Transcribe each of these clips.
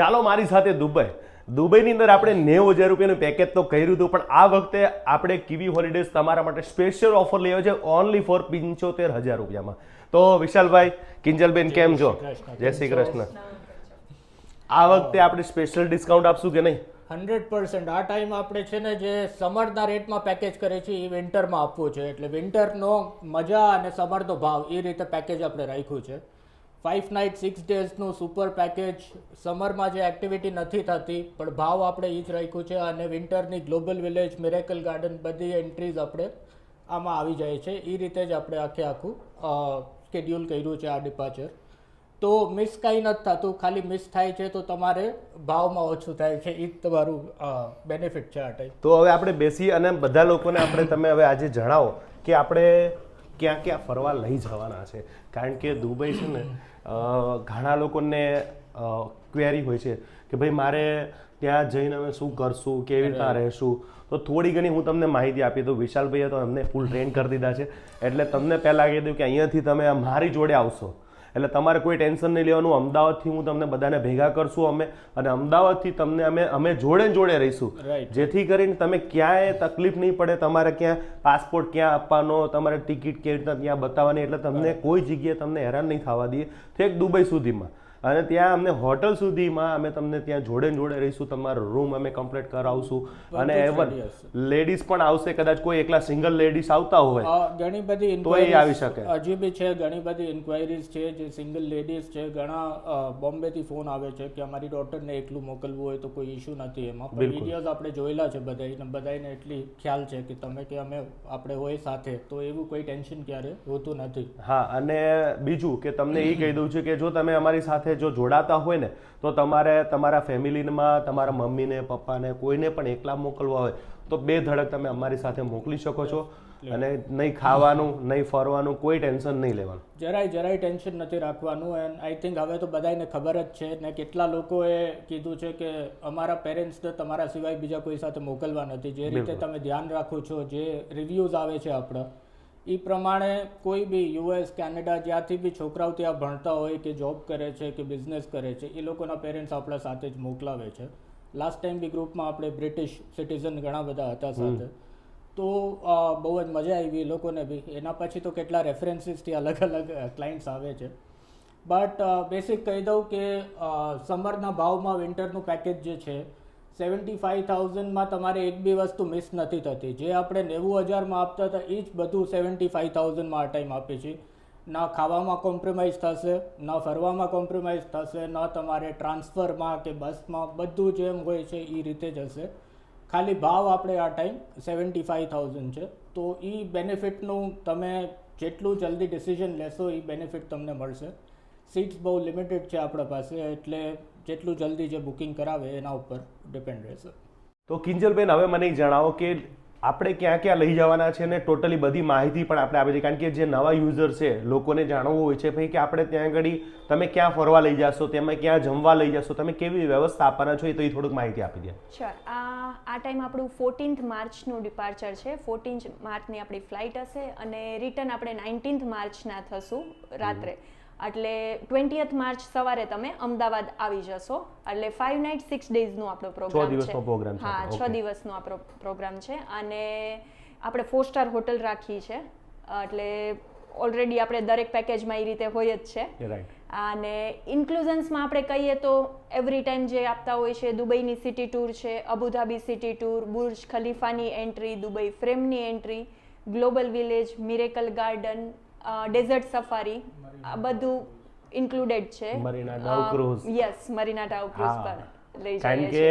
ચાલો મારી સાથે દુબઈ. દુબઈની અંદર આપણે નેવું હજાર રૂપિયાનું પેકેજ તો કર્યું હતું પણ આ વખતે આપણે કીવી હોલિડેઝ તમારા માટે સ્પેશિયલ ઓફર લઈ છે ઓનલી ફોર પંચોતેર હજાર રૂપિયામાં. તો વિશાલભાઈ કિંજલબેન કેમ છો? જય શ્રી કૃષ્ણ. આ વખતે આપણે સ્પેશિયલ ડિસ્કાઉન્ટ આપશું કે નહીં? Hundred percent. આ ટાઈમ આપણે છે ને જે સમરના રેટમાં પેકેજ કરે છે એ વિન્ટરમાં આપવું છે. એટલે વિન્ટરનો મજા અને સમરનો ભાવ એ રીતે પેકેજ આપણે રાખ્યું છે. ફાઇવ નાઇટ સિક્સ ડેઝનું સુપર પેકેજ સમરમાં જે એક્ટિવિટી નથી થતી, પણ ભાવ આપણે એ જ રાખ્યું છે અને વિન્ટરની ગ્લોબલ વિલેજ મિરેકલ ગાર્ડન બધી એન્ટ્રીઝ આપણે આમાં આવી જાય છે. એ રીતે જ આપણે આખે આખું સ્કેડ્યુલ કર્યું છે આ ડિપાર્ચર તો મિસ કાંઈ નથી થતું. ખાલી મિસ થાય છે તો તમારે ભાવમાં ઓછું થાય છે. એ જ તમારું બેનિફિટ છે આ ટાઈમ તો હવે આપણે બેસી અને બધા લોકોને આપણે તમે હવે આજે જણાવો કે આપણે ક્યાં ક્યાં ફરવા લઈ જવાના છે. કારણ કે દુબઈ છે ને ઘણા લોકોને ક્વેરી હોય છે કે ભાઈ મારે ત્યાં જઈને અમે શું કરશું કેવી રીતના રહેશું? તો થોડી ઘણી હું તમને માહિતી આપી. દઉં વિશાલભાઈએ તો અમને ફૂલ ટ્રેન કરી દીધા છે. એટલે તમને પહેલાં કહી દઉં કે અહીંયાથી તમે મારી જોડે આવશો. એટલે તમારે કોઈ ટેન્શન નહીં લેવાનું. અમદાવાદથી હું તમને બધાને ભેગા કરશું અમે. અને અમદાવાદથી તમને અમે અમે જોડે જોડે રહીશું. જેથી કરીને તમે ક્યાંય તકલીફ નહીં પડે. તમારે ક્યાં પાસપોર્ટ ક્યાં આપવાનો તમારે ટિકિટ કેવી રીતના ત્યાં બતાવવાની. એટલે તમને કોઈ જગ્યાએ તમને હેરાન નહીં થવા દઈએ. છેક દુબઈ સુધીમાં. અને ત્યાં અમને હોટલ સુધીમાં અમે તમને ત્યાં જોડે જોડે રહીશું તમારો રૂમ અમે કમ્પ્લીટ કરાવશું. અને એવન લેડીઝ પણ આવશે કદાચ કોઈ એકલા સિંગલ લેડીઝ આવતા હોય ઘણી બધી તો એ આવી શકે. હજી બી છે ઘણી બધી ઇન્ક્વાયરીઝ છે જે સિંગલ લેડીઝ છે ઘણા બોમ્બે બોમ્બેથી ફોન આવે છે કે અમારી ડોટરને એકલું મોકલવું હોય તો કોઈ ઇશ્યુ નથી એમાં. વિડીયોઝ આપણે જોયેલા છે બધાને બધાને એટલી ખ્યાલ છે કે તમે કે અમે આપણે હોય સાથે તો એવું કોઈ ટેન્શન ક્યારે હોતું નથી. હા અને બીજું કે તમને એ કહી દઉં છું કે જો તમે અમારી સાથે જો જોડાતા હોય ને તો તમારે તમારા ફેમિલીમાં તમારા મમ્મીને પપ્પાને કોઈને પણ એકલા મોકલવા હોય તો બે ધડક તમે અમારી સાથે મોકલી શકો છો. અને નહીં ખાવાનું નહીં ફરવાનું કોઈ ટેન્શન નહીં લેવાનું. જરાય જરાય ટેન્શન નથી રાખવાનું. એન્ડ આઈ થિંક હવે તો બધાને ખબર જ છે ને કેટલા લોકોએ કીધું છે કે અમારા પેરેન્ટ્સને તમારા સિવાય બીજા કોઈ સાથે મોકલવા નથી. જે રીતે તમે ધ્યાન રાખો છો જે રિવ્યૂઝ આવે છે આપણા એ પ્રમાણે કોઈ બી યુએસ કેનેડા જ્યાંથી બી છોકરાઓ ત્યાં ભણતા હોય કે જોબ કરે છે કે બિઝનેસ કરે છે એ લોકોના પેરેન્ટ્સ આપણા સાથે જ મોકલાવે છે. લાસ્ટ ટાઈમ બી ગ્રુપમાં આપણે બ્રિટિશ સિટીઝન ઘણા બધા હતા સાથે. તો બહુ જ મજા આવી એ લોકોને બી. એના પછી તો કેટલા રેફરન્સીસથી અલગ અલગ ક્લાયન્ટ્સ આવે છે. બટ બેસિક કહી દઉં કે સમરના ભાવમાં વિન્ટરનું પેકેજ જે છે સેવન્ટી ફાઇવ થાઉઝન્ડમાં તમારે એક બી વસ્તુ મિસ નથી થતી. જે આપણે નેવું હજારમાં આપતા હતા એ જ બધું સેવન્ટી ફાઇવ થાઉઝન્ડમાં આ ટાઈમ આપીએ છીએ ના ખાવામાં કોમ્પ્રોમાઇઝ થશે, ન ફરવામાં કોમ્પ્રોમાઇઝ થશે, ન તમારે ટ્રાન્સફરમાં કે બસમાં બધું જેમ હોય છે એ રીતે જ હશે. ખાલી ભાવ આપણે આ ટાઈમ સેવન્ટી ફાઇવ થાઉઝન્ડ છે. તો એ બેનિફિટનું તમે જેટલું જલ્દી ડિસિઝન લેશો એ બેનિફિટ તમને મળશે. સીટ્સ બહુ લિમિટેડ છે આપણા પાસે, એટલે જેટલું જલ્દી જે બુકિંગ કરાવે એના ઉપર. ડિપેન્ડ રહેશે. તો કિંજલબેન હવે મને જણાવો કે આપણે ક્યાં ક્યાં લઈ જવાના છે ને ટોટલી બધી માહિતી પણ આપણે આપી છે. કારણ કે જે નવા યુઝર છે લોકોને જાણવું હોય છે ભાઈ કે આપણે ત્યાં આગળ તમે ક્યાં ફરવા લઈ જશો તમે ક્યાં જમવા લઈ જશો તમે કેવી વ્યવસ્થા આપવાના છો એ તો એ થોડુંક માહિતી આપી દે. શ્યોર આ આ ટાઈમ આપણું ફોર્ટીન્થ માર્ચનું ડિપાર્ચર છે. ફોર્ટીન્થ માર્ચની આપણી ફ્લાઇટ હશે અને રિટર્ન આપણે નાઇન્ટીન્થ માર્ચના થશું રાત્રે. એટલે ટ્વેન્ટીએથ માર્ચ સવારે તમે અમદાવાદ આવી જશો. એટલે ફાઇવ નાઇટ સિક્સ ડેઝનો આપણો પ્રોગ્રામ છે હા છ દિવસનો આપણો પ્રોગ્રામ છે. અને આપણે ફોર સ્ટાર હોટલ રાખી છે. એટલે ઓલરેડી આપણે દરેક પેકેજમાં એ રીતે હોય જ છે. અને ઇન્ક્લુઝન્સમાં આપણે કહીએ તો એવરી ટાઈમ જે આપતા હોય છે દુબઈની સિટી ટૂર છે Abu Dhabi city tour Burj ખલીફાની entry Dubai ફ્રેમની entry global village miracle garden desert safari આ બધું ઇન્ક્લુડેડ છે. Marina Dow cruise. Yes Marina dhow cruise પર લઈ કારણ કે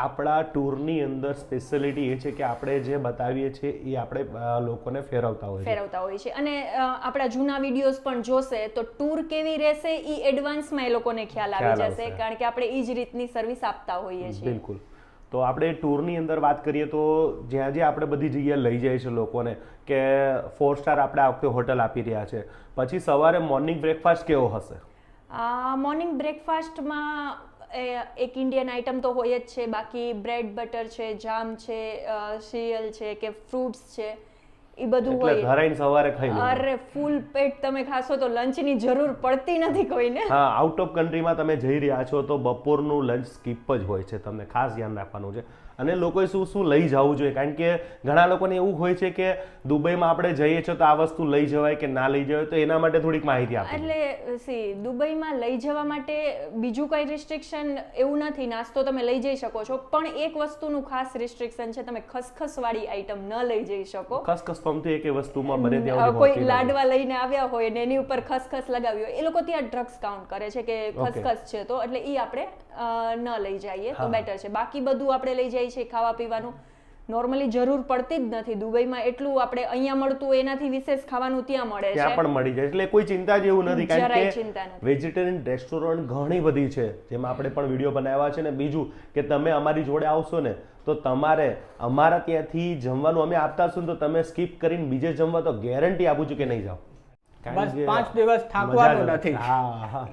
આપણા ટૂરની અંદર સ્પેશિયાલિટી એ છે કે આપણે જે બતાવીએ છીએ એ આપણે લોકોને ફેરવતા હોય ફેરવતા હોય છે. અને આપણા જૂના વિડીયોઝ પણ જોશે તો ટૂર કેવી રહેશે એ એડવાન્સમાં એ લોકોને ખ્યાલ આવી જશે કારણ કે આપણે એ જ રીતની સર્વિસ આપતા હોઈએ છીએ. બિલકુલ. તો આપણે ટૂરની અંદર વાત કરીએ તો જ્યાં જ્યાં આપણે બધી જગ્યાએ લઈ જઈએ છીએ લોકોને કે ફોર સ્ટાર આપણે આ વખતે હોટલ આપી રહ્યા છે. પછી સવારે મોર્નિંગ બ્રેકફાસ્ટ કેવો હશે? મોર્નિંગ બ્રેકફાસ્ટમાં એક ઇન્ડિયન આઇટમ તો હોય જ છે. બાકી બ્રેડ બટર છે જામ છે સિરિયલ છે કે ફ્રૂટ્સ છે. એ બધું એટલે હોય. ધરાઈને સવારે ખાઈ. અરે ફૂલ પેટ તમે ખાશો તો લંચની જરૂર પડતી નથી કોઈને. હા આઉટ ઓફ કન્ટ્રીમાં તમે જઈ રહ્યા છો તો બપોરનું લંચ સ્કીપ જ હોય છે. તમને ખાસ ધ્યાન રાખવાનું છે. અને લોકોએ શું શું લઈ જવું જોઈએ? કારણ કે ઘણા લોકોને એવું હોય છે કે દુબઈમાં આપણે જઈએ છીએ તો આ વસ્તુ લઈ જવાય કે ના લઈ જવાય તો એના માટે થોડીક માહિતી આપો. એટલે સી દુબઈમાં લઈ જવા માટે બીજું કઈ રિસ્ટ્રિક્શન એવું નથી નાસ્તો તમે લઈ જઈ શકો છો પણ એક વસ્તુનું ખાસ રિસ્ટ્રિક્શન છે તમે ખસખસ વાળી આઈટમ ન લઈ જઈ શકો. ખસખસ ફોર્મથી એક વસ્તુમાં બને ત્યાં કોઈ લાડવા લઈને આવ્યા હોય ને એની ઉપર ખસખસ લગાવી હોય એ લોકો ત્યાં ડ્રગ્સ કાઉન્ટ કરે છે કે ખસખસ છે તો એટલે એ આપણે ન લઈ જઈએ તો બેટર છે. બાકી બધું આપણે લઈ જઈએ છીએ ખાવા પીવાનું. નોર્મલી જરૂર પડતી જ નથી. દુબઈમાં એટલું આપણે અહીંયા મળતું એનાથી વિશેષ ખાવાનું ત્યાં મળે ત્યાં પણ મળી જાય. એટલે કોઈ ચિંતા જેવું નથી. કારણ કે વેજીટેરિયન રેસ્ટોરન્ટ ઘણી બધી છે જેમાં આપણે પણ વીડિયો બનાવ્યા છે ને બીજું કે તમે અમારી જોડે આવશો ને તો તમારે અમારા ત્યાંથી જમવાનું અમે આપતા હશું તો તમે સ્કીપ કરીને બીજે જમવા તો ગેરંટી આપું છું કે નહીં જાઓ. બસ પાંચ દિવસ થાકવાનું નથી. હા હા.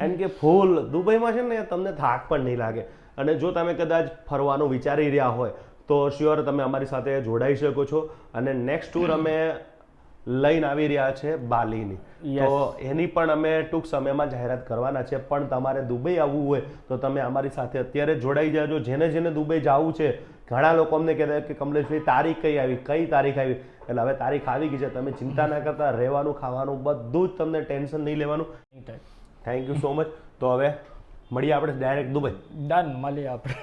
કારણ કે ફૂલ. દુબઈમાં છે ને તમને થાક પણ નહીં લાગે. અને જો તમે કદાચ ફરવાનું વિચારી રહ્યા હોય તો શ્યોર તમે અમારી સાથે જોડાઈ શકો છો. અને નેક્સ્ટ ટૂર અમે લઈને આવી રહ્યા છે બાલીની. તો એની પણ અમે ટૂંક સમયમાં જાહેરાત કરવાના છે. પણ તમારે દુબઈ આવવું હોય તો તમે અમારી સાથે અત્યારે જોડાઈ જાજો. જેને જેને દુબઈ જવું છે ઘણા લોકો અમને કહેતા કે કમલેશભાઈ તારીખ કઈ આવી? કઈ તારીખ આવી? એટલે હવે તારીખ આવી ગઈ છે. તમે ચિંતા ના કરતા રહેવાનું ખાવાનું બધું જ તમને ટેન્શન નહીં લેવાનું. થેન્ક યુ સો મચ તો હવે મળીએ આપણે ડાયરેક્ટ દુબઈ ડન મળીએ આપણે.